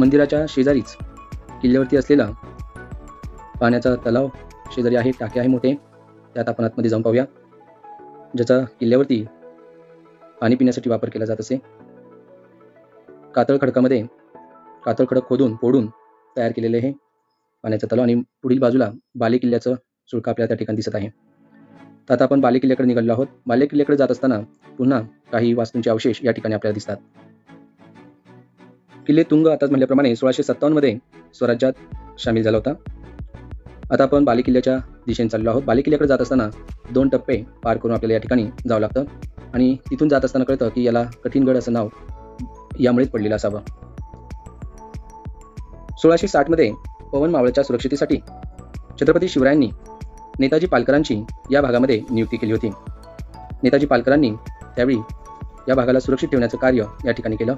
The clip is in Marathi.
मंदिराच्या शेजारीच किल्ल्यावरती असलेला पाण्याचा तलाव शेजारी आहे टाके आहे मोठे. त्यात आपण आतमध्ये जाऊन पाहूया. ज्याचा किल्ल्यावरती पाणी पिण्यासाठी वापर केला जात असे. कातळ खडकामध्ये कातळ खडक खोदून फोडून तयार केलेले हे पाण्याचा तलाव आणि पुढील बाजूला बाले किल्ल्याचं सुळका आपल्याला त्या ठिकाणी दिसत आहे. तर आता आपण बाले किल्ल्याकडे निघालो आहोत. बाले किल्ल्याकडे जात असताना पुन्हा काही वास्तूंचे अवशेष या ठिकाणी आपल्याला दिसतात. किल्ले तुंग आता म्हटल्याप्रमाणे सोळाशे सत्तावन्नमध्ये स्वराज्यात सामील झाला होता. आता आपण बाली किल्ल्याच्या दिशेने चाललो आहोत. बाली किल्ल्याकडे जात असताना दोन टप्पे पार करून आपल्याला या ठिकाणी जावं लागतं. आणि तिथून जात असताना कळतं की याला कठीणगड असं नाव यामुळेच पडलेलं असावं. सोळाशे साठमध्ये पवन मावळच्या सुरक्षितेसाठी छत्रपती शिवरायांनी नेताजी पालकरांची या भागामध्ये नियुक्ती केली होती. नेताजी पालकरांनी त्यावेळी या भागाला सुरक्षित ठेवण्याचं कार्य या ठिकाणी केलं.